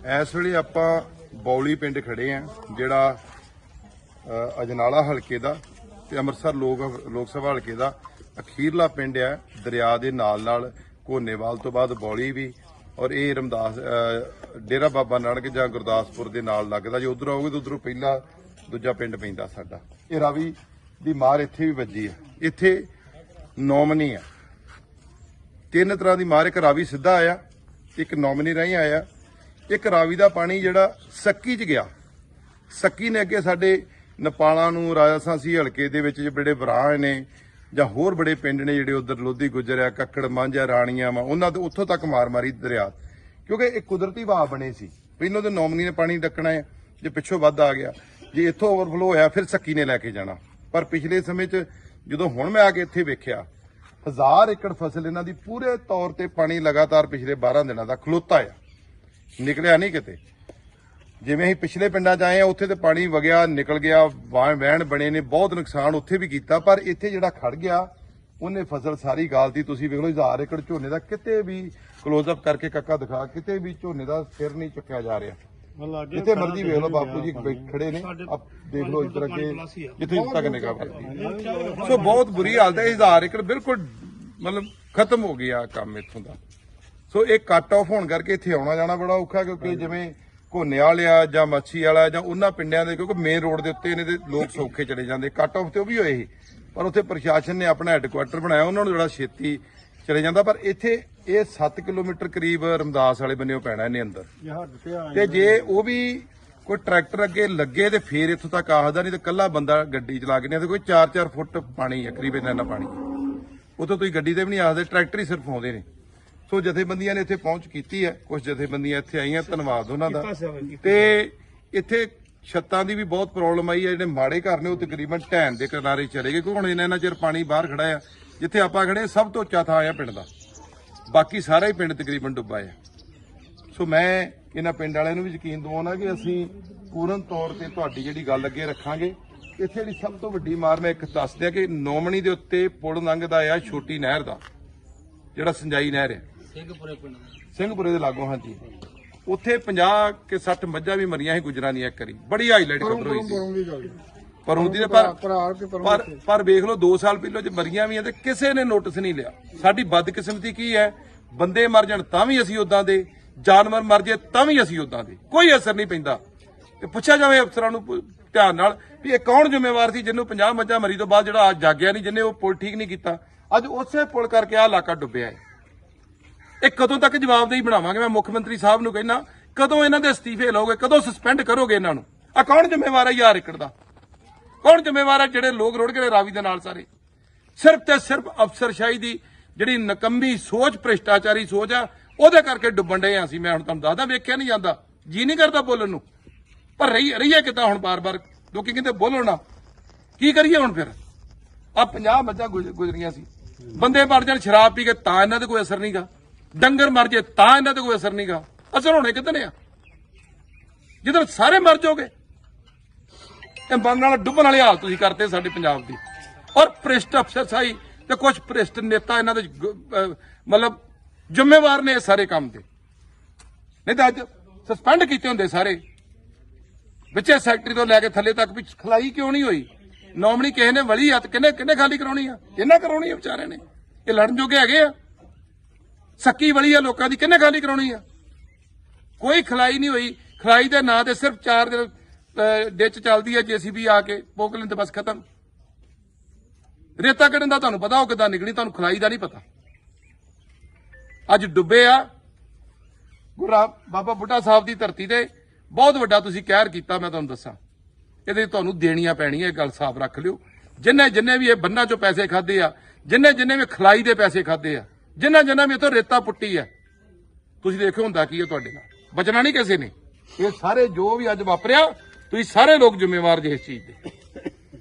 ਇਸ ਵੇਲੇ ਆਪਾਂ ਬੌਲੀ ਪਿੰਡ ਖੜੇ ਆ, ਜਿਹੜਾ ਅਜਨਾਲਾ ਹਲਕੇ ਦਾ ਤੇ ਅੰਮ੍ਰਿਤਸਰ ਲੋਕ ਲੋਕ ਸਭਾ ਹਲਕੇ ਦਾ ਅਖੀਰਲਾ ਪਿੰਡ ਹੈ ਦਰਿਆ ਦੇ ਨਾਲ ਨਾਲ ਕੋਨੇਵਾਲ ਤੋਂ ਬਾਅਦ ਬੌਲੀ ਵੀ, ਔਰ ਇਹ ਰਮਦਾਸ ਡੇਰਾ ਬਾਬਾ ਨਾਨਕ ਜਾਂ ਗੁਰਦਾਸਪੁਰ ਦੇ ਨਾਲ ਲੱਗਦਾ, ਜੇ ਉਧਰ ਆਓਗੇ ਤਾਂ ਉਧਰੋਂ ਪਹਿਲਾ, ਦੂਜਾ ਪਿੰਡ ਪੈਂਦਾ ਸਾਡਾ। ਇਹ ਰਾਵੀ ਦੀ ਮਾਰ ਇੱਥੇ ਵੀ ਵੱਜੀ ਹੈ ਇੱਥੇ ਨੌਮਨੀ ਆ। ਤਿੰਨ ਤਰ੍ਹਾਂ ਦੀ ਮਾਰ, ਇੱਕ ਰਾਵੀ ਸਿੱਧਾ ਆਇਆ, ਇੱਕ ਨੌਮਨੀ ਰਾਹੀਂ ਆਇਆ ਇੱਕ ਰਾਵੀ ਦਾ ਪਾਣੀ ਜਿਹੜਾ ਸੱਕੀ 'ਚ ਗਿਆ। ਸੱਕੀ ਨੇ ਅੱਗੇ ਸਾਡੇ ਨੇਪਾਲਾਂ ਨੂੰ ਰਾਜਸਥਾਨੀ ਹਲਕੇ ਦੇ ਵਿੱਚ ਜਿਹੜੇ ਬਰਾਹ ਨੇ, ਜਾਂ ਹੋਰ ਬੜੇ ਪਿੰਡ ਨੇ ਜਿਹੜੇ ਉਧਰ ਲੋਧੀ ਗੁਜਰਿਆ ਕੱਕੜ, ਮਾਂਝਾ, ਰਾਣੀਆਂ ਵਾ, ਉਹਨਾਂ ਤੋਂ ਉੱਥੋਂ ਤੱਕ ਮਾਰ ਮਾਰੀ ਦਰਿਆ। ਕਿਉਂਕਿ ਇਹ ਕੁਦਰਤੀ ਵਹਾਅ ਬਣੇ ਸੀ। ਪਹਿਲਾਂ ਤੇ ਨੌਮਨੀ ਨੇ ਪਾਣੀ ਡੱਕਣਾ ਹੈ, ਜੇ ਪਿੱਛੋਂ ਵੱਧ ਆ ਗਿਆ। ਜੇ ਇੱਥੋਂ ਓਵਰਫਲੋ ਹੋਇਆ, ਫਿਰ ਸੱਕੀ ਨੇ ਲੈ ਕੇ ਜਾਣਾ। ਪਰ ਪਿਛਲੇ ਸਮੇਂ 'ਚ ਜਦੋਂ ਹੁਣ ਮੈਂ ਆ ਕੇ ਇੱਥੇ ਵੇਖਿਆ, ਹਜ਼ਾਰ ਏਕੜ ਫਸਲ ਇਹਨਾਂ ਦੀ ਪੂਰੇ ਤੌਰ ਤੇ ਪਾਣੀ ਲਗਾਤਾਰ ਪਿਛਲੇ 12 ਦਿਨਾਂ ਦਾ ਖਲੋਤਾ ਆ। ਨਿਕਲਿਆ ਨਹੀਂ ਕਿਤੇ। ਜਿਵੇਂ ਅਸੀਂ ਪਿਛਲੇ ਪਿੰਡਾਂ 'ਚ ਆਏ ਆ ਉੱਥੇ ਤੇ ਪਾਣੀ ਵਗਿਆ ਨਿਕਲ ਗਿਆ ਵਾਹ ਵਹਿਣ ਬਣੇ ਨੇ ਬਹੁਤ ਨੁਕਸਾਨ ਉੱਥੇ ਵੀ ਕੀਤਾ ਪਰ ਇੱਥੇ ਜਿਹੜਾ ਖੜ ਗਿਆ ਉਹਨੇ ਫਸਲ ਸਾਰੀ ਗਾਲਤੀ। ਤੁਸੀਂ ਵੇਖ ਲਓ ਹਜ਼ਾਰ ਏਕੜ ਝੋਨੇ ਦਾ ਕਿਤੇ ਵੀ ਕਲੋਜ਼ ਅਪ ਕਰਕੇ ਕੱਕਾ ਦਿਖਾ ਕਿਤੇ ਵੀ ਝੋਨੇ ਦਾ ਸਿਰ ਨਹੀਂ ਚੁੱਕਿਆ ਜਾ ਰਿਹਾ। ਜਿੱਥੇ ਮਰਜ਼ੀ ਵੇਖ ਲਓ ਬਾਪੂ ਜੀ ਖੜੇ ਨੇ। ਆਪ ਦੇਖ ਲਓ ਇੱਧਰ ਅੱਗੇ ਜਿੱਥੇ ਤੱਕ ਨਿਗਾਹ ਕਰਦੀ ਸੋ ਬਹੁਤ ਬੁਰੀ ਹਾਲਤ ਹੈ ਹਜ਼ਾਰ ਏਕੜ ਬਿਲਕੁਲ ਮਤਲਬ ਖਤਮ ਹੋ ਗਿਆ ਕੰਮ ਇੱਥੋਂ ਦਾ। ਸੋ ਇਹ ਕੱਟ ਆਫ ਹੋਣ ਕਰਕੇ ਇੱਥੇ ਆਉਣਾ ਜਾਣਾ ਬੜਾ ਔਖਾ ਕਿਉਂਕਿ ਜਿਵੇਂ ਘੋਨੇ ਵਾਲਿਆ ਜਾਂ ਮੱਛੀ ਵਾਲਾ ਜਾਂ ਉਹਨਾਂ ਪਿੰਡਾਂ ਦੇ ਕਿਉਂਕਿ ਮੇਨ ਰੋਡ ਦੇ ਉੱਤੇ ਇਹਨੇ ਤੇ ਲੋਕ ਸੌਖੇ ਚਲੇ ਜਾਂਦੇ। ਕੱਟ ਆਫ ਤੇ ਉਹ ਵੀ ਹੋਏ ਸੀ ਪਰ ਉੱਥੇ ਪ੍ਰਸ਼ਾਸਨ ਨੇ ਆਪਣਾ ਹੈੱਡਕੁਆਟਰ ਬਣਾਇਆ ਉਹਨਾਂ ਨੂੰ ਜਿਹੜਾ ਛੇਤੀ ਚਲੇ ਜਾਂਦਾ। ਪਰ ਇੱਥੇ ਇਹ 7 ਕਿਲੋਮੀਟਰ ਕਰੀਬ ਰਮਦਾਸ ਵਾਲੇ ਬੰਨੇੋਂ ਪੈਣਾ ਇਹਨੇ ਅੰਦਰ। ਤੇ ਜੇ ਉਹ ਵੀ ਕੋਈ ਟਰੈਕਟਰ ਅੱਗੇ ਲੱਗੇ ਤੇ ਫੇਰ ਇੱਥੋਂ ਤੱਕ ਆਹਦਾ ਨਹੀਂ ਤੇ ਕੱਲਾ ਬੰਦਾ ਗੱਡੀ ਚਲਾ ਕੇ ਨਹੀਂ ਤੇ ਕੋਈ 4-4 ਫੁੱਟ ਪਾਣੀ ਹੈ ਕਰੀਬ ਇੰਨਾ ਇੰਨਾ ਪਾਣੀ ਉਤੋਂ ਤੁਸੀਂ ਗੱਡੀ ਤੇ ਵੀ ਨਹੀਂ ਆਖਦੇ ਟਰੈਕਟਰ ਹੀ ਸਿਰਫ ਆਉਂਦੇ ਨੇ। ਸੋ ਜਥੇਬੰਦੀਆਂ ਨੇ ਇੱਥੇ ਪਹੁੰਚ ਕੀਤੀ ਹੈ ਕੁਝ ਜਥੇਬੰਦੀਆਂ ਇੱਥੇ ਆਈਆਂ ਧੰਨਵਾਦ ਉਹਨਾਂ ਦਾ। ਤੇ ਇੱਥੇ ਛੱਤਾਂ ਦੀ ਵੀ ਬਹੁਤ ਪ੍ਰੋਬਲਮ ਆਈ ਹੈ ਜਿਹੜੇ ਮਾੜੇ ਘਰ ਨੇ ਉਹ ਤਕਰੀਬਨ ਢਹਿਣ ਦੇ ਕਿਨਾਰੇ ਚਲੇ ਗਏ ਕਿਉਂਕਿ ਹੁਣ ਇਹਨਾਂ ਚਿਰ ਪਾਣੀ ਬਾਹਰ ਖੜਾ ਆ ਜਿੱਥੇ ਆਪਾਂ ਖੜੇ ਸਭ ਤੋਂ ਉੱਚਾ ਥਾਂ ਆ ਪਿੰਡ ਦਾ। ਬਾਕੀ ਸਾਰਾ ਹੀ ਪਿੰਡ ਤਕਰੀਬਨ ਡੁੱਬਾ ਆ। ਸੋ ਮੈਂ ਇਹਨਾਂ ਪਿੰਡ ਵਾਲਿਆਂ ਨੂੰ ਵੀ ਯਕੀਨ ਦਿਵਾਉਣਾ ਕਿ ਅਸੀਂ ਪੂਰਨ ਤੌਰ ਤੇ ਤੁਹਾਡੀ ਜਿਹੜੀ ਗੱਲ ਅੱਗੇ ਰੱਖਾਂਗੇ। ਇੱਥੇ ਜਿਹੜੀ ਸਭ ਤੋਂ ਵੱਡੀ ਮਾਰ ਮੈਂ ਇੱਕ ਦੱਸ ਦਿਆਂ ਕਿ ਨੋਮਣੀ ਦੇ ਉੱਤੇ ਪੁਲ ਲੰਘਦਾ ਆ ਛੋਟੀ ਨਹਿਰ ਦਾ ਜਿਹੜਾ ਸਿੰਜਾਈ ਨਹਿਰ ਹੈ ਸਿੰਘਪੁਰੇ ਪਿੰਡ ਦਾ। ਸਿੰਘਪੁਰੇ ਦੇ ਲਾਗੋਂ ਹਾਂਜੀ। ਉੱਥੇ 50 ਕਿ 60 ਮੱਝਾਂ ਵੀ ਮਰੀਆਂ ਸੀ ਗੁਜਰਾਂ ਦੀਆਂ ਇੱਕ ਵਾਰੀ। ਬੜੀ ਹਾਈਲਾਈਟ ਖਬਰ ਹੋਈ ਸੀ। ਪਰ ਹੁੰਦੀ ਨੇ ਪਰ ਪਰ ਪਰ ਵੇਖ ਲਓ 2 ਸਾਲ ਪਹਿਲਾਂ ਜੇ ਮਰੀਆਂ ਵੀ ਆ ਤੇ ਕਿਸੇ ਨੇ ਨੋਟਿਸ ਨਹੀਂ ਲਿਆ। ਸਾਡੀ ਬਦਕਿਸਮਤੀ ਕੀ ਹੈ? ਬੰਦੇ ਮਰ ਜਾਣ ਤਾਂ ਵੀ ਅਸੀਂ ਉਦਾਂ ਦੇ ਜਾਨਵਰ ਮਰ ਜੇ ਤਾਂ ਵੀ ਅਸੀਂ ਉਦਾਂ ਦੇ। ਕੋਈ ਅਸਰ ਨਹੀਂ ਪੈਂਦਾ। ਤੇ ਪੁੱਛਿਆ ਜਾਵੇ ਅਫਸਰਾਂ ਨੂੰ ਧਿਆਨ ਨਾਲ ਵੀ ਇਹ ਕੌਣ ਜ਼ਿੰਮੇਵਾਰ ਸੀ ਜਿਹਨੂੰ 50 ਮੱਝਾਂ ਮਰੀ ਤੋਂ ਬਾਅਦ ਜਿਹੜਾ ਅੱਜ ਜਾਗਿਆ ਨਹੀਂ ਜਿਹਨੇ ਉਹ ਪੁਲ ਠੀਕ ਨਹੀਂ ਕੀਤਾ। ਅੱਜ ਉਸੇ ਪੁਲ ਕਰਕੇ ਆ ਇਲਾਕਾ ਡੁੱਬਿਆ ਹੈ। ਇਹ ਕਦੋਂ ਤੱਕ ਜਵਾਬਦੇਹੀ ਬਣਾਵਾਂਗੇ? ਮੈਂ ਮੁੱਖ ਮੰਤਰੀ ਸਾਹਿਬ ਨੂੰ ਕਹਿਣਾ ਕਦੋਂ ਇਹਨਾਂ ਦੇ ਅਸਤੀਫੇ ਲਓਗੇ? ਕਦੋਂ ਸਸਪੈਂਡ ਕਰੋਗੇ ਇਹਨਾਂ ਨੂੰ? ਆ ਕੌਣ ਜ਼ਿੰਮੇਵਾਰ ਹੈ ਯਾਰ ਏਕੜ ਦਾ? ਕੌਣ ਜ਼ਿੰਮੇਵਾਰ ਹੈ ਜਿਹੜੇ ਲੋਕ ਰੋੜ ਗਏ ਰਾਵੀ ਦੇ ਨਾਲ ਸਾਰੇ? ਸਿਰਫ ਤੇ ਸਿਰਫ ਅਫਸਰਸ਼ਾਹੀ ਦੀ ਜਿਹੜੀ ਨਕੰਮੀ ਸੋਚ, ਭ੍ਰਿਸ਼ਟਾਚਾਰੀ ਸੋਚ ਆ, ਉਹਦੇ ਕਰਕੇ ਡੁੱਬਣ ਡਏ ਆ ਅਸੀਂ। ਮੈਂ ਹੁਣ ਤੁਹਾਨੂੰ ਦੱਸਦਾ, ਵੇਖਿਆ ਨਹੀਂ ਜਾਂਦਾ। ਜੀ ਨਹੀਂ ਕਰਦਾ ਬੋਲਣ ਨੂੰ। ਪਰ ਰਹੀ ਰਹੀਏ ਕਿਦਾਂ ਹੁਣ ਬਾਰ-ਬਾਰ? ਲੋਕੀ ਕਹਿੰਦੇ, ਬੋਲੋ ਨਾ। ਕੀ ਕਰੀਏ ਹੁਣ ਫਿਰ? ਆ 50 ਮੱਝਾਂ ਗੁਜ਼- ਗੁਜ਼ਰੀਆਂ ਸੀ। ਬੰਦੇ ਮਰ ਜਾਣ, ਸ਼ਰਾਬ ਪੀ ਕੇ ਤਾਂ ਇਹਨਾਂ ਤੇ ਕੋਈ ਅਸਰ ਨਹੀਂਗਾ ਡੰਗਰ ਮਰ ਜੇ ਤਾਂ ਇਹਨਾਂ ਤੇ ਕੋਈ ਅਸਰ ਨਹੀਂਗਾ ਅਸਰ ਹੋਣੇ ਕਿਤਨੇ ਆ? ਜਦੋਂ ਸਾਰੇ ਮਰ ਜਾਓਗੇ। ਇਹ ਬਣਨ ਵਾਲਾ, ਡੁੱਬਣ ਵਾਲੀ ਹਾਲ ਤੁਸੀਂ ਕਰਤੇ ਸਾਡੇ ਪੰਜਾਬ ਦੀ। ਔਰ ਭ੍ਰਿਸ਼ਟ ਅਫਸਰਸ਼ਾਹੀ ਤੇ ਕੁਝ ਭ੍ਰਿਸ਼ਟ ਨੇਤਾ ਇਹਨਾਂ ਦੇ ਮਤਲਬ ਜ਼ਿੰਮੇਵਾਰ ਨੇ ਇਹ ਸਾਰੇ ਕੰਮ ਦੇ। ਨਹੀਂ ਤਾਂ ਅੱਜ ਸਸਪੈਂਡ ਕੀਤੇ ਹੁੰਦੇ ਸਾਰੇ। ਵਿੱਚੇ ਸੈਕਟਰੀ ਤੋਂ ਲੈ ਕੇ ਥੱਲੇ ਤੱਕ ਵੀ ਖਲਾਈ ਕਿਉਂ ਨਹੀਂ ਹੋਈ? ਨੌਮਣੀ ਕਿਸੇ ਨੇ ਵਲੀ ਹੱਥ ਕਿੰਨੇ ਕਿੰਨੇ ਖਾਲੀ ਕਰਾਉਣੀ ਆ? ਇਹਨਾਂ ਕਰਾਉਣੀ ਆ ਵਿਚਾਰੇ ਨੇ? ਇਹ ਲੜਨ ਜੋਗੇ ਹੈਗੇ ਆ। ਸੱਕੀ ਵਲੀ ਆ ਲੋਕਾਂ ਦੀ ਕਿੰਨੇ ਖਾਲੀ ਕਰਾਉਣੀ ਆ? ਕੋਈ ਖਲਾਈ ਨਹੀਂ ਹੋਈ। ਖਲਾਈ ਦੇ ਨਾਂ ਤੇ ਸਿਰਫ ਚਾਰ ਦਿਨ ਅਹ, ਡਿੱਚ ਚੱਲਦੀ ਹੈ ਜੀਸੀਬੀ ਆ ਕੇ ਪੋਕ ਲੈਂਦੇ ਬਸ ਖਤਮ। ਰੇਤਾ ਕੱਢਣ ਦਾ ਤੁਹਾਨੂੰ ਪਤਾ ਉਹ ਕਿਦਾਂ ਨਿਕਲੀ ਤੁਹਾਨੂੰ ਖਲਾਈ ਦਾ ਨਹੀਂ ਪਤਾ। ਅੱਜ ਡੁੱਬੇ ਆ। ਗੁਰਾ ਬਾਬਾ ਬੁੱਢਾ ਸਾਹਿਬ ਦੀ ਧਰਤੀ ਤੇ ਬਹੁਤ ਵੱਡਾ ਤੁਸੀਂ ਕਹਿਰ ਕੀਤਾ ਮੈਂ ਤੁਹਾਨੂੰ ਦੱਸਾਂ। ਇਹਦੇ ਤੁਹਾਨੂੰ ਦੇਣੀਆਂ ਪੈਣੀਆਂ ਇਹ ਗੱਲ ਸਾਫ਼ ਰੱਖ ਲਿਓ। ਜਿੰਨੇ ਜਿੰਨੇ ਵੀ ਇਹ ਬੰਨਾਂ ਚੋਂ ਪੈਸੇ ਖਾਦੇ ਆ ਜਿੰਨੇ ਜਿੰਨੇ ਵੀ ਖਲਾਈ ਦੇ ਪੈਸੇ ਖਾਦੇ ਆ ਜਿੰਨਾ ਜਿੰਨਾ ਵੀ ਇਥੋਂ ਰੇਤਾ ਪੁੱਟੀ ਹੈ ਤੁਸੀਂ ਦੇਖੋ ਹੁੰਦਾ ਕੀ ਹੈ ਤੁਹਾਡੇ ਨਾਲ। ਬਚਣਾ ਨਹੀਂ ਕਿਸੇ ਨੇ। ਇਹ ਸਾਰੇ ਜੋ ਵੀ ਅੱਜ ਵਾਪਰਿਆ, ਤੁਸੀਂ ਸਾਰੇ ਲੋਕ ਜ਼ਿੰਮੇਵਾਰ ਜੇ ਇਸ ਚੀਜ਼ ਦੇ।